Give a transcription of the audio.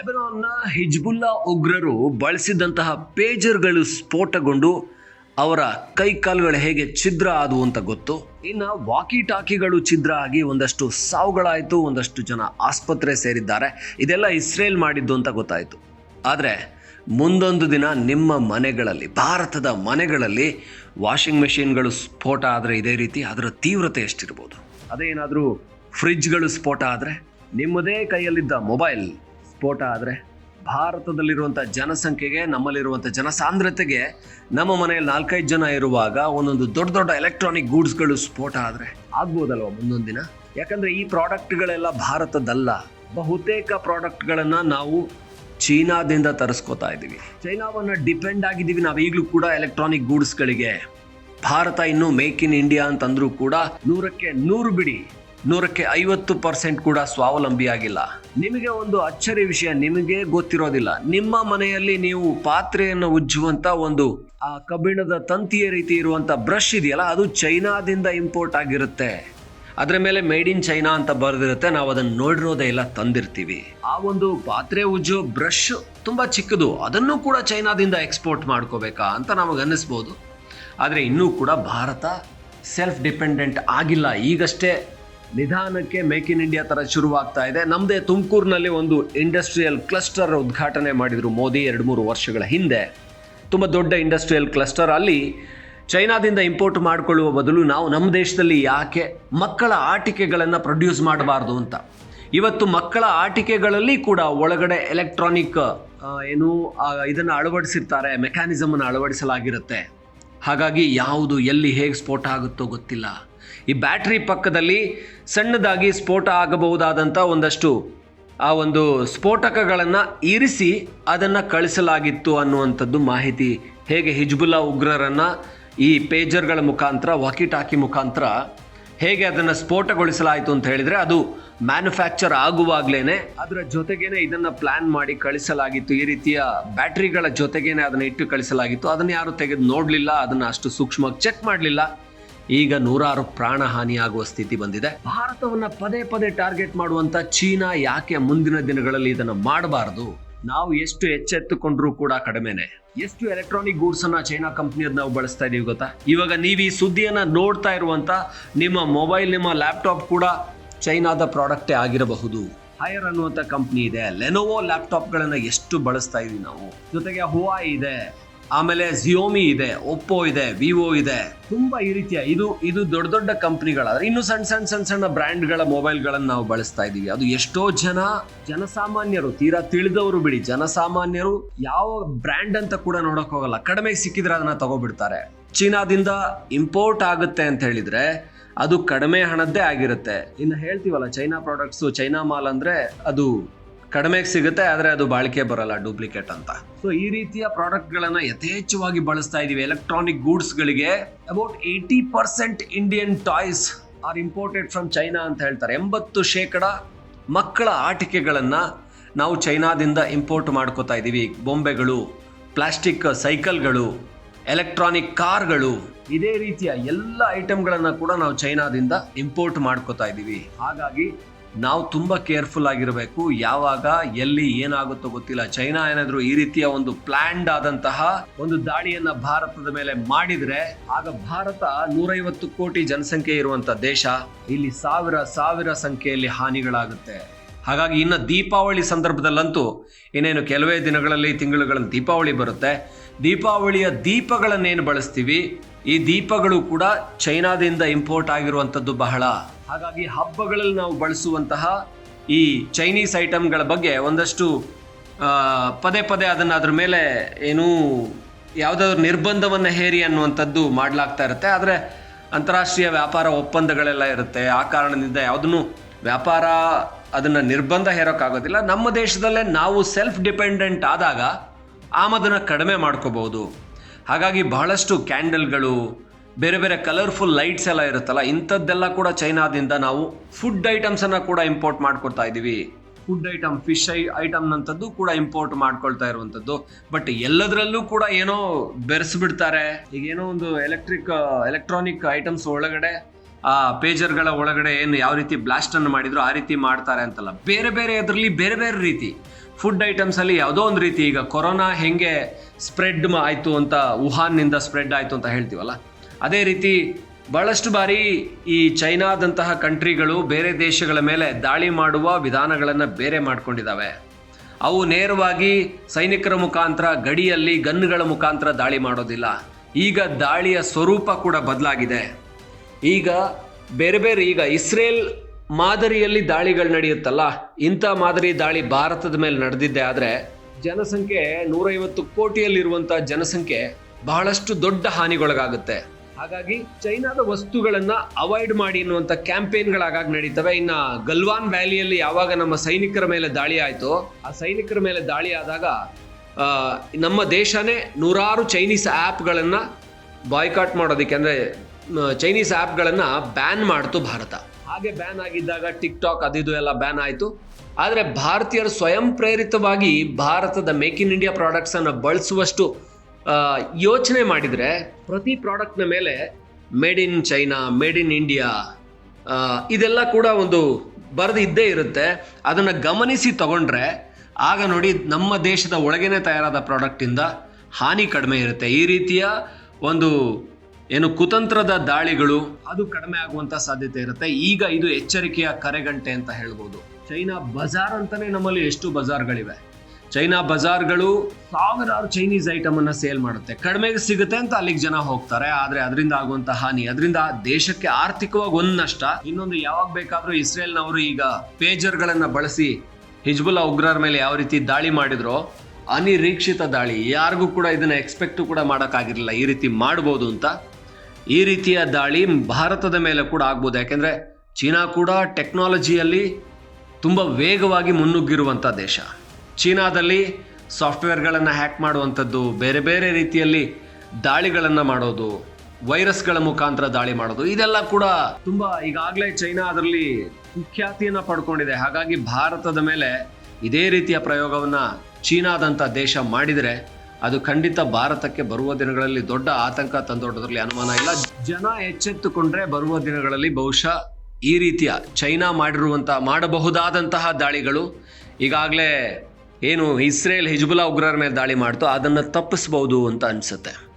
ಲೆಬನಾನ್ನ Hezbollah ಉಗ್ರರು ಬಳಸಿದಂತಹ ಪೇಜರ್ಗಳು ಸ್ಫೋಟಗೊಂಡು ಅವರ ಕೈಕಾಲುಗಳು ಹೇಗೆ ಛಿದ್ರ ಆದವು ಅಂತ ಗೊತ್ತು. ಇನ್ನು ವಾಕಿ ಟಾಕಿಗಳು ಛಿದ್ರ ಆಗಿ ಒಂದಷ್ಟು ಸಾವುಗಳಾಯಿತು, ಒಂದಷ್ಟು ಜನ ಆಸ್ಪತ್ರೆ ಸೇರಿದ್ದಾರೆ. ಇದೆಲ್ಲ ಇಸ್ರೇಲ್ ಮಾಡಿದ್ದು ಅಂತ ಗೊತ್ತಾಯಿತು. ಆದರೆ ಮುಂದೊಂದು ದಿನ ನಿಮ್ಮ ಮನೆಗಳಲ್ಲಿ, ಭಾರತದ ಮನೆಗಳಲ್ಲಿ ವಾಷಿಂಗ್ ಮೆಷಿನ್ಗಳು ಸ್ಫೋಟ ಆದರೆ ಇದೇ ರೀತಿ, ಅದರ ತೀವ್ರತೆ ಎಷ್ಟಿರ್ಬೋದು? ಅದೇನಾದರೂ ಫ್ರಿಜ್ಗಳು ಸ್ಫೋಟ ಆದರೆ ನಿಮ್ಮದೇ ಕೈಯಲ್ಲಿದ್ದ ಮೊಬೈಲ್ ಸ್ಫೋಟ ಆದರೆ ಭಾರತದಲ್ಲಿರುವಂಥ ಜನಸಂಖ್ಯೆಗೆ ನಮ್ಮಲ್ಲಿರುವಂಥ ಜನಸಾಂದ್ರತೆಗೆ, ನಮ್ಮ ಮನೆಯಲ್ಲಿ ನಾಲ್ಕೈದು ಜನ ಇರುವಾಗ ಒಂದೊಂದು ದೊಡ್ಡ ದೊಡ್ಡ ಎಲೆಕ್ಟ್ರಾನಿಕ್ ಗೂಡ್ಸ್ಗಳು ಸ್ಫೋಟ ಆದರೆ ಆಗ್ಬೋದಲ್ವ ಮುಂದೊಂದು ದಿನ ಯಾಕಂದರೆ ಈ ಪ್ರಾಡಕ್ಟ್ಗಳೆಲ್ಲ ಭಾರತದಲ್ಲ. ಬಹುತೇಕ ಪ್ರಾಡಕ್ಟ್ಗಳನ್ನು ನಾವು ಚೀನಾದಿಂದ ತರಿಸ್ಕೋತಾ ಇದ್ದೀವಿ. ಚೈನಾವನ್ನು ಡಿಪೆಂಡ್ ಆಗಿದ್ದೀವಿ ನಾವು ಈಗಲೂ ಕೂಡ ಎಲೆಕ್ಟ್ರಾನಿಕ್ ಗೂಡ್ಸ್ಗಳಿಗೆ. ಭಾರತ ಇನ್ನು ಮೇಕ್ ಇನ್ ಇಂಡಿಯಾ ಅಂತಂದ್ರೂ ಕೂಡ ನೂರಕ್ಕೆ ನೂರು ಬಿಡಿ ನೂರಕ್ಕೆ ಐವತ್ತು ಪರ್ಸೆಂಟ್ ಕೂಡ ಸ್ವಾವಲಂಬಿ ಆಗಿಲ್ಲ. ನಿಮಗೆ ಒಂದು ಅಚ್ಚರಿ ವಿಷಯ ನಿಮಗೆ ಗೊತ್ತಿರೋದಿಲ್ಲ. ನಿಮ್ಮ ಮನೆಯಲ್ಲಿ ನೀವು ಪಾತ್ರೆಯನ್ನು ಉಜ್ಜುವಂತ ಒಂದು, ಆ, ಕಬ್ಬಿಣದ ತಂತಿಯ ರೀತಿ ಇರುವಂತ ಬ್ರಷ್ ಇದೆಯಲ್ಲ, ಅದು ಚೈನಾದಿಂದ ಇಂಪೋರ್ಟ್ ಆಗಿರುತ್ತೆ. ಅದರ ಮೇಲೆ ಮೇಡ್ ಇನ್ ಚೈನಾ ಅಂತ ಬರೆದಿರುತ್ತೆ. ನಾವು ಅದನ್ನು ನೋಡಿರೋದೇ ಇಲ್ಲ, ತಂದಿರ್ತೀವಿ. ಆ ಒಂದು ಪಾತ್ರೆ ಉಜ್ಜೋ ಬ್ರಷ್ ತುಂಬಾ ಚಿಕ್ಕದು. ಅದನ್ನು ಕೂಡ ಚೈನಾದಿಂದ ಎಕ್ಸ್ಪೋರ್ಟ್ ಮಾಡ್ಕೋಬೇಕಾ ಅಂತ ನಮಗೆ ಅನ್ನಿಸ್ಬೋದು. ಆದರೆ ಇನ್ನೂ ಕೂಡ ಭಾರತ ಸೆಲ್ಫ್ ಡಿಪೆಂಡೆಂಟ್ ಆಗಿಲ್ಲ. ಈಗಷ್ಟೇ ನಿಧಾನಕ್ಕೆ ಮೇಕ್ ಇನ್ ಇಂಡಿಯಾ ಥರ ಶುರುವಾಗ್ತಾ ಇದೆ. ನಮ್ಮದೇ ತುಮಕೂರಿನಲ್ಲಿ ಒಂದು ಇಂಡಸ್ಟ್ರಿಯಲ್ ಕ್ಲಸ್ಟರ್ ಉದ್ಘಾಟನೆ ಮಾಡಿದರು ಮೋದಿ ಎರಡು ಮೂರು ವರ್ಷಗಳ ಹಿಂದೆ. ತುಂಬ ದೊಡ್ಡ ಇಂಡಸ್ಟ್ರಿಯಲ್ ಕ್ಲಸ್ಟರ್ ಅಲ್ಲಿ ಚೈನಾದಿಂದ ಇಂಪೋರ್ಟ್ ಮಾಡಿಕೊಳ್ಳುವ ಬದಲು ನಾವು ನಮ್ಮ ದೇಶದಲ್ಲಿ ಯಾಕೆ ಮಕ್ಕಳ ಆಟಿಕೆಗಳನ್ನು ಪ್ರೊಡ್ಯೂಸ್ ಮಾಡಬಾರ್ದು ಅಂತ. ಇವತ್ತು ಮಕ್ಕಳ ಆಟಿಕೆಗಳಲ್ಲಿ ಕೂಡ ಒಳಗಡೆ ಎಲೆಕ್ಟ್ರಾನಿಕ್ ಏನು ಇದನ್ನು ಅಳವಡಿಸಿರ್ತಾರೆ ಮೆಕ್ಯಾನಿಸಮನ್ನು ಅಳವಡಿಸಲಾಗಿರುತ್ತೆ. ಹಾಗಾಗಿ ಯಾವುದು ಎಲ್ಲಿ ಹೇಗೆ ಸ್ಫೋಟ ಆಗುತ್ತೋ ಗೊತ್ತಿಲ್ಲ. ಈ ಬ್ಯಾಟ್ರಿ ಪಕ್ಕದಲ್ಲಿ ಸಣ್ಣದಾಗಿ ಸ್ಫೋಟ ಆಗಬಹುದಾದಂಥ ಒಂದಷ್ಟು, ಆ ಒಂದು ಸ್ಫೋಟಕಗಳನ್ನು ಇರಿಸಿ ಅದನ್ನು ಕಳಿಸಲಾಗಿತ್ತು ಅನ್ನುವಂಥದ್ದು ಮಾಹಿತಿ. ಹೇಗೆ ಹಿಜ್ಬುಲ್ಲಾ ಉಗ್ರರನ್ನು ಈ ಪೇಜರ್ಗಳ ಮುಖಾಂತರ ವಾಕಿಟಾಕಿ ಮುಖಾಂತರ ಹೇಗೆ ಅದನ್ನು ಸ್ಫೋಟಗೊಳಿಸಲಾಯಿತು ಅಂತ ಹೇಳಿದರೆ ಅದು ಮ್ಯಾನುಫ್ಯಾಕ್ಚರ್ ಆಗುವಾಗಲೇ ಅದರ ಜೊತೆಗೇನೆ ಇದನ್ನು ಪ್ಲ್ಯಾನ್ ಮಾಡಿ ಕಳಿಸಲಾಗಿತ್ತು. ಈ ರೀತಿಯ ಬ್ಯಾಟ್ರಿಗಳ ಜೊತೆಗೇನೆ ಅದನ್ನು ಇಟ್ಟು ಕಳಿಸಲಾಗಿತ್ತು. ಅದನ್ನು ಯಾರು ತೆಗೆದು ನೋಡಲಿಲ್ಲ, ಅದನ್ನು ಅಷ್ಟು ಸೂಕ್ಷ್ಮವಾಗಿ ಚೆಕ್ ಮಾಡಲಿಲ್ಲ. ಈಗ ನೂರಾರು ಪ್ರಾಣ ಹಾನಿಯಾಗುವ ಸ್ಥಿತಿ ಬಂದಿದೆ. ಭಾರತವನ್ನು ಪದೇ ಪದೇ ಟಾರ್ಗೆಟ್ ಮಾಡುವಂಥ ಚೀನಾ ಯಾಕೆ ಮುಂದಿನ ದಿನಗಳಲ್ಲಿ ಇದನ್ನು ಮಾಡಬಾರದು? ನಾವು ಎಷ್ಟು ಎಚ್ಚೆತ್ತುಕೊಂಡ್ರೂ ಕೂಡ ಕಡಿಮೆನೆ. ಎಷ್ಟು ಎಲೆಕ್ಟ್ರಾನಿಕ್ ಗೂಡ್ಸ್ ಅನ್ನ ಚೈನಾ ಕಂಪ್ನಿಯದ್ ನಾವು ಬಳಸ್ತಾ ಇದೀವಿ ಗೊತ್ತಾ? ಇವಾಗ ನೀವು ಈ ಸುದ್ದಿಯನ್ನ ನೋಡ್ತಾ ಇರುವಂತ ನಿಮ್ಮ ಮೊಬೈಲ್ ನಿಮ್ಮ ಲ್ಯಾಪ್ಟಾಪ್ ಕೂಡ ಚೈನಾದ ಪ್ರಾಡಕ್ಟೇ ಆಗಿರಬಹುದು. ಹೈಯರ್ ಅನ್ನುವಂಥ ಕಂಪ್ನಿ ಇದೆ. ಲೆನೋವೋ ಲ್ಯಾಪ್ಟಾಪ್ಗಳನ್ನು ಎಷ್ಟು ಬಳಸ್ತಾ ಇದೀವಿ ನಾವು? ಜೊತೆಗೆ ಹುವಾ ಇದೆ. ಆಮೇಲೆ ಜಿಯೋಮಿ ಇದೆ ಒಪ್ಪೋ ಇದೆ ವಿವೋ ಇದೆ. ತುಂಬಾ ಈ ರೀತಿಯ ಇದು ಇದು ದೊಡ್ಡ ದೊಡ್ಡ ಕಂಪ್ನಿಗಳಾದ್ರೆ ಇನ್ನು ಸಣ್ಣ ಸಣ್ಣ ಸಣ್ಣ ಸಣ್ಣ ಬ್ರ್ಯಾಂಡ್ಗಳ ಮೊಬೈಲ್ಗಳನ್ನು ನಾವು ಬಳಸ್ತಾ ಇದ್ದೀವಿ. ಅದು ಎಷ್ಟೋ ಜನ, ಜನಸಾಮಾನ್ಯರು, ತೀರಾ ತಿಳಿದವರು ಬಿಡಿ, ಜನಸಾಮಾನ್ಯರು ಯಾವ ಬ್ರ್ಯಾಂಡ್ ಅಂತ ಕೂಡ ನೋಡಕ್ ಹೋಗಲ್ಲ. ಕಡಿಮೆ ಸಿಕ್ಕಿದ್ರೆ ಅದನ್ನ ತಗೋಬಿಡ್ತಾರೆ. ಚೀನಾದಿಂದ ಇಂಪೋರ್ಟ್ ಆಗುತ್ತೆ ಅಂತ ಹೇಳಿದ್ರೆ ಅದು ಕಡಿಮೆ ಹಣದ್ದೇ ಆಗಿರುತ್ತೆ. ಇನ್ನು ಹೇಳ್ತೀವಲ್ಲ, ಚೈನಾ ಪ್ರಾಡಕ್ಟ್ಸು, ಚೈನಾ ಮಾಲ್ ಅಂದ್ರೆ ಅದು ಕಡಿಮೆಗೆ ಸಿಗುತ್ತೆ, ಆದರೆ ಅದು ಬಾಳಿಕೆ ಬರಲ್ಲ ಡೂಪ್ಲಿಕೇಟ್ ಅಂತ. ಸೊ ಈ ರೀತಿಯ ಪ್ರಾಡಕ್ಟ್ಗಳನ್ನ ಯಥೇಚ್ಛವಾಗಿ ಬಳಸ್ತಾ ಇದೀವಿ. Electronic ಗೂಡ್ಸ್ಗಳಿಗೆ about eighty percent Indian toys are imported from China ಅಂತ ಹೇಳ್ತಾರೆ. ಎಂಬತ್ತು ಶೇಕಡ ಮಕ್ಕಳ ಆಟಿಕೆಗಳನ್ನು ನಾವು ಚೈನಾದಿಂದ ಇಂಪೋರ್ಟ್ ಮಾಡ್ಕೋತಾ ಇದ್ದೀವಿ ಬೊಂಬೆಗಳು ಪ್ಲಾಸ್ಟಿಕ್ ಸೈಕಲ್ಗಳು ಎಲೆಕ್ಟ್ರಾನಿಕ್ ಕಾರ್ಗಳು ಇದೇ ರೀತಿಯ ಎಲ್ಲ ಐಟಮ್ಗಳನ್ನು ಕೂಡ ನಾವು ಚೈನಾದಿಂದ ಇಂಪೋರ್ಟ್ ಮಾಡ್ಕೋತಾ ಇದ್ದೀವಿ ಹಾಗಾಗಿ ನಾವು ತುಂಬ ಕೇರ್ಫುಲ್ ಆಗಿರಬೇಕು. ಯಾವಾಗ, ಎಲ್ಲಿ ಏನಾಗುತ್ತೋ ಗೊತ್ತಿಲ್ಲ. ಚೈನಾ ಏನಾದರೂ ಈ ರೀತಿಯ ಒಂದು ಪ್ಲಾನ್ಡ್ ಆದಂತಹ ಒಂದು ದಾಳಿಯನ್ನ ಭಾರತದ ಮೇಲೆ ಮಾಡಿದ್ರೆ, ಆಗ ಭಾರತ ನೂರೈವತ್ತು ಕೋಟಿ ಜನಸಂಖ್ಯೆ ಇರುವಂತ ದೇಶ ಇಲ್ಲಿ ಸಾವಿರ ಸಾವಿರ ಸಂಖ್ಯೆಯಲ್ಲಿ ಹಾನಿಗಳಾಗುತ್ತೆ. ಹಾಗಾಗಿ ಇನ್ನು ದೀಪಾವಳಿ ಸಂದರ್ಭದಲ್ಲಂತೂ ಇನ್ನೇನು ಕೆಲವೇ ದಿನಗಳಲ್ಲಿ, ತಿಂಗಳುಗಳಲ್ಲಿ ದೀಪಾವಳಿ ಬರುತ್ತೆ. ದೀಪಾವಳಿಯ ದೀಪಗಳನ್ನೇನು ಬಳಸ್ತೀವಿ? ಈ ದೀಪಗಳು ಕೂಡ ಚೈನಾದಿಂದ ಇಂಪೋರ್ಟ್ ಆಗಿರುವಂಥದ್ದು ಬಹಳ. ಹಾಗಾಗಿ ಹಬ್ಬಗಳಲ್ಲಿ ನಾವು ಬಳಸುವಂತಹ ಈ ಚೈನೀಸ್ ಐಟಮ್ಗಳ ಬಗ್ಗೆ ಒಂದಷ್ಟು ಪದೇ ಪದೇ ಅದನ್ನು ಅದ್ರ ಮೇಲೆ ಏನೂ ಯಾವುದಾದ್ರು ನಿರ್ಬಂಧವನ್ನು ಹೇರಿ ಅನ್ನುವಂಥದ್ದು ಮಾಡಲಾಗ್ತಾ ಇರುತ್ತೆ. ಆದರೆ ಅಂತಾರಾಷ್ಟ್ರೀಯ ವ್ಯಾಪಾರ ಒಪ್ಪಂದಗಳೆಲ್ಲ ಇರುತ್ತೆ. ಆ ಕಾರಣದಿಂದ ಯಾವುದನ್ನು ವ್ಯಾಪಾರ ಅದನ್ನು ನಿರ್ಬಂಧ ಹೇರೋಕ್ಕಾಗೋದಿಲ್ಲ. ನಮ್ಮ ದೇಶದಲ್ಲೇ ನಾವು ಸೆಲ್ಫ್ ಡಿಪೆಂಡೆಂಟ್ ಆದಾಗ ಆಮದನ್ನು ಕಡಿಮೆ ಮಾಡ್ಕೋಬಹುದು. ಹಾಗಾಗಿ ಬಹಳಷ್ಟು ಕ್ಯಾಂಡಲ್ಗಳು ಬೇರೆ ಬೇರೆ ಕಲರ್ಫುಲ್ ಲೈಟ್ಸ್ ಎಲ್ಲ ಇರುತ್ತಲ್ಲ, ಇಂಥದ್ದೆಲ್ಲ ಕೂಡ ಚೈನಾದಿಂದ ನಾವು ಫುಡ್ ಐಟಮ್ಸನ್ನು ಕೂಡ ಇಂಪೋರ್ಟ್ ಮಾಡ್ಕೊಳ್ತಾ ಇದ್ದೀವಿ. ಫುಡ್ ಐಟಮ್ ಫಿಶ್ ಐ ಐಟಮ್ನಂಥದ್ದು ಕೂಡ ಇಂಪೋರ್ಟ್ ಮಾಡ್ಕೊಳ್ತಾ ಇರುವಂಥದ್ದು. ಬಟ್ ಎಲ್ಲದರಲ್ಲೂ ಕೂಡ ಏನೋ ಬೆರೆಸ್ಬಿಡ್ತಾರೆ. ಈಗ ಏನೋ ಒಂದು ಎಲೆಕ್ಟ್ರಿಕ್ ಎಲೆಕ್ಟ್ರಾನಿಕ್ ಐಟಮ್ಸ್ ಒಳಗಡೆ, ಆ ಪೇಜರ್ಗಳ ಒಳಗಡೆ ಏನು ಯಾವ ರೀತಿ ಬ್ಲಾಸ್ಟನ್ನು ಮಾಡಿದ್ರು ಆ ರೀತಿ ಮಾಡ್ತಾರೆ ಅಂತಲ್ಲ. ಬೇರೆ ಬೇರೆ ಅದರಲ್ಲಿ ಬೇರೆ ಬೇರೆ ರೀತಿ. ಫುಡ್ ಐಟಮ್ಸ್ ಅಲ್ಲಿ ಯಾವುದೋ ಒಂದು ರೀತಿ ಈಗ ಕೊರೋನಾ ಹೆಂಗೆ ಸ್ಪ್ರೆಡ್ ಆಯ್ತು ಅಂತ, ವುಹಾನ್ನಿಂದ ಸ್ಪ್ರೆಡ್ ಆಯ್ತು ಅಂತ ಹೇಳ್ತೀವಲ್ಲ ಅದೇ ರೀತಿ ಬಹಳಷ್ಟು ಬಾರಿ ಈ ಚೈನಾದಂತಹ ಕಂಟ್ರಿಗಳು ಬೇರೆ ದೇಶಗಳ ಮೇಲೆ ದಾಳಿ ಮಾಡುವ ವಿಧಾನಗಳನ್ನು ಬೇರೆ ಮಾಡಿಕೊಂಡಿದ್ದಾವೆ. ಅವು ನೇರವಾಗಿ ಸೈನಿಕರ ಮುಖಾಂತರ, ಗಡಿಯಲ್ಲಿ ಗನ್ಗಳ ಮುಖಾಂತರ ದಾಳಿ ಮಾಡೋದಿಲ್ಲ. ಈಗ ದಾಳಿಯ ಸ್ವರೂಪ ಕೂಡ ಬದಲಾಗಿದೆ. ಈಗ ಬೇರೆ ಬೇರೆ, ಈಗ ಇಸ್ರೇಲ್ ಮಾದರಿಯಲ್ಲಿ ದಾಳಿಗಳು ನಡೆಯುತ್ತಲ್ಲ, ಇಂಥ ಮಾದರಿ ದಾಳಿ ಭಾರತದ ಮೇಲೆ ನಡೆದಿದ್ದೆ ಆದರೆ ಜನಸಂಖ್ಯೆ ನೂರೈವತ್ತು ಕೋಟಿಯಲ್ಲಿರುವಂಥ ಜನಸಂಖ್ಯೆ ಬಹಳಷ್ಟು ದೊಡ್ಡ ಹಾನಿಗೊಳಗಾಗುತ್ತೆ. ಹಾಗಾಗಿ ಚೈನಾದ ವಸ್ತುಗಳನ್ನ ಅವಾಯ್ಡ್ ಮಾಡಿ ಎನ್ನುವಂಥ ಕ್ಯಾಂಪೇನ್ಗಳಾಗಾಗ ನಡೀತವೆ. ಇನ್ನ ಗಲ್ವಾನ್ ವ್ಯಾಲಿಯಲ್ಲಿ ಯಾವಾಗ ನಮ್ಮ ಸೈನಿಕರ ಮೇಲೆ ದಾಳಿ ಆಯ್ತೋ, ಆ ಸೈನಿಕರ ಮೇಲೆ ದಾಳಿ ಆದಾಗ ನಮ್ಮ ದೇಶನೇ ನೂರಾರು ಚೈನೀಸ್ ಆ್ಯಪ್ಗಳನ್ನ ಬಾಯ್ಕಾಟ್ ಮಾಡೋದಕ್ಕೆ ಅಂದ್ರೆ ಚೈನೀಸ್ ಆ್ಯಪ್ಗಳನ್ನು ಬ್ಯಾನ್ ಮಾಡ್ತು ಭಾರತ. ಹಾಗೆ ಬ್ಯಾನ್ ಆಗಿದ್ದಾಗ ಟಿಕ್ ಟಾಕ್ ಅದಿದು ಎಲ್ಲ ಬ್ಯಾನ್ ಆಯಿತು. ಆದರೆ ಭಾರತೀಯರು ಸ್ವಯಂ ಪ್ರೇರಿತವಾಗಿ ಭಾರತದ ಮೇಕ್ ಇನ್ ಇಂಡಿಯಾ ಪ್ರಾಡಕ್ಟ್ಸ್ ಅನ್ನು ಬಳಸುವಷ್ಟು ಯೋಚನೆ ಮಾಡಿದರೆ ಪ್ರತಿ ಪ್ರಾಡಕ್ಟ್ನ ಮೇಲೆ made in China, made in India ಇದೆಲ್ಲ ಕೂಡ ಒಂದು ಬರೆದು ಇದ್ದೇ ಇರುತ್ತೆ. ಅದನ್ನು ಗಮನಿಸಿ ತಗೊಂಡ್ರೆ ಆಗ ನೋಡಿ ನಮ್ಮ ದೇಶದ ಒಳಗೇನೆ ತಯಾರಾದ ಪ್ರಾಡಕ್ಟಿಂದ ಹಾನಿ ಕಡಿಮೆ ಇರುತ್ತೆ. ಈ ರೀತಿಯ ಒಂದು ಏನು ಕುತಂತ್ರದ ದಾಳಿಗಳು ಅದು ಕಡಿಮೆ ಆಗುವಂಥ ಸಾಧ್ಯತೆ ಇರುತ್ತೆ. ಈಗ ಇದು ಎಚ್ಚರಿಕೆಯ ಕರೆಗಂಟೆ ಅಂತ ಹೇಳ್ಬೋದು. ಚೈನಾ ಬಜಾರ್ ಅಂತಲೇ ನಮ್ಮಲ್ಲಿ ಎಷ್ಟು ಬಜಾರ್ಗಳಿವೆ. ಚೈನಾ ಬಜಾರ್ಗಳು ಸಾವಿರಾರು ಚೈನೀಸ್ ಐಟಮ್ ಅನ್ನ ಸೇಲ್ ಮಾಡುತ್ತೆ. ಕಡಿಮೆಗೆ ಸಿಗುತ್ತೆ ಅಂತ ಅಲ್ಲಿಗೆ ಜನ ಹೋಗ್ತಾರೆ. ಆದ್ರೆ ಅದರಿಂದ ಆಗುವಂತ ಹಾನಿ, ಅದರಿಂದ ದೇಶಕ್ಕೆ ಆರ್ಥಿಕವಾಗಿ ಒಂದು ನಷ್ಟ. ಇನ್ನೊಂದು ಯಾವಾಗ ಬೇಕಾದ್ರೂ ಇಸ್ರೇಲ್ನವರು ಈಗ ಪೇಜರ್ಗಳನ್ನ ಬಳಸಿ ಹಿಜ್ಬುಲ್ಲಾ ಉಗ್ರರ ಮೇಲೆ ಯಾವ ರೀತಿ ದಾಳಿ ಮಾಡಿದ್ರೋ, ಅನಿರೀಕ್ಷಿತ ದಾಳಿ. ಯಾರಿಗೂ ಕೂಡ ಇದನ್ನ ಎಕ್ಸ್ಪೆಕ್ಟ್ ಕೂಡ ಮಾಡೋಕ್ಕಾಗಿರಲಿಲ್ಲ. ಈ ರೀತಿ ಮಾಡ್ಬೋದು ಅಂತ. ಈ ರೀತಿಯ ದಾಳಿ ಭಾರತದ ಮೇಲೆ ಕೂಡ ಆಗ್ಬೋದು. ಯಾಕೆಂದ್ರೆ ಚೀನಾ ಕೂಡ ಟೆಕ್ನಾಲಜಿಯಲ್ಲಿ ತುಂಬ ವೇಗವಾಗಿ ಮುನ್ನುಗ್ಗಿರುವಂಥ ದೇಶ. ಚೀನಾದಲ್ಲಿ ಸಾಫ್ಟ್ವೇರ್ಗಳನ್ನು ಹ್ಯಾಕ್ ಮಾಡುವಂಥದ್ದು ಬೇರೆ ಬೇರೆ ರೀತಿಯಲ್ಲಿ ದಾಳಿಗಳನ್ನು ಮಾಡೋದು, ವೈರಸ್ಗಳ ಮುಖಾಂತರ ದಾಳಿ ಮಾಡೋದು, ಇದೆಲ್ಲ ಕೂಡ ತುಂಬ ಈಗಾಗಲೇ ಚೈನಾ ಅದರಲ್ಲಿ ಕುಖ್ಯಾತಿಯನ್ನು ಪಡ್ಕೊಂಡಿದೆ. ಹಾಗಾಗಿ ಭಾರತದ ಮೇಲೆ ಇದೇ ರೀತಿಯ ಪ್ರಯೋಗವನ್ನು ಚೀನಾದಂಥ ದೇಶ ಮಾಡಿದರೆ ಅದು ಖಂಡಿತ ಭಾರತಕ್ಕೆ ಬರುವ ದಿನಗಳಲ್ಲಿ ದೊಡ್ಡ ಆತಂಕ ತಂದೊಡ್ಡದ್ರಲ್ಲಿ ಅನುಮಾನ ಇಲ್ಲ. ಜನ ಎಚ್ಚೆತ್ತುಕೊಂಡ್ರೆ ಬರುವ ದಿನಗಳಲ್ಲಿ ಬಹುಶಃ ಈ ರೀತಿಯ ಚೈನಾ ಮಾಡಿರುವಂತಹ ಮಾಡಬಹುದಾದಂತಹ ದಾಳಿಗಳು ಈಗಾಗಲೇ ಏನು ಇಸ್ರೇಲ್ ಹಿಜ್ಬುಲಾ ಉಗ್ರರ ಮೇಲೆ ದಾಳಿ ಮಾಡ್ತೋ ಅದನ್ನು ತಪ್ಪಿಸ್ಬೋದು ಅಂತ ಅನಿಸುತ್ತೆ.